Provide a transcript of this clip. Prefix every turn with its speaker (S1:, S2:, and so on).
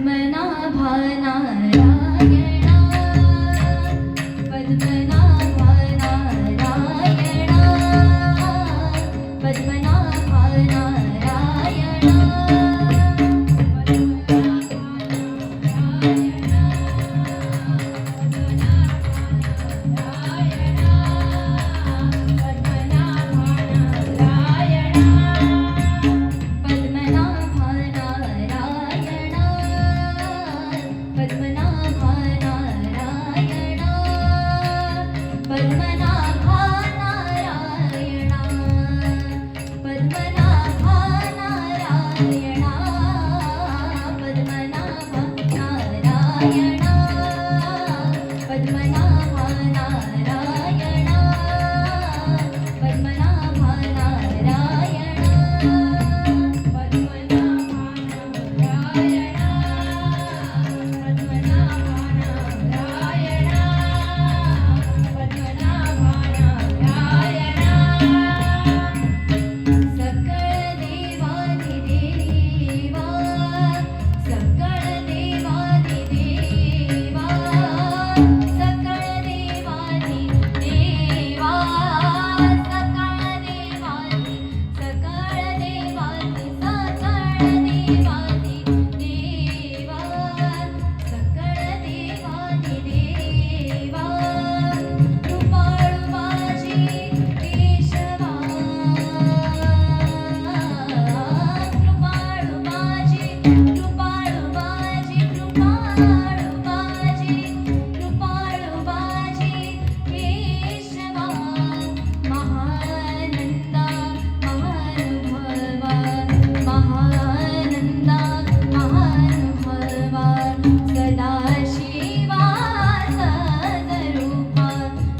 S1: पद्मना भाना रायणा पद्मना भाना रायणा पद्मना भाना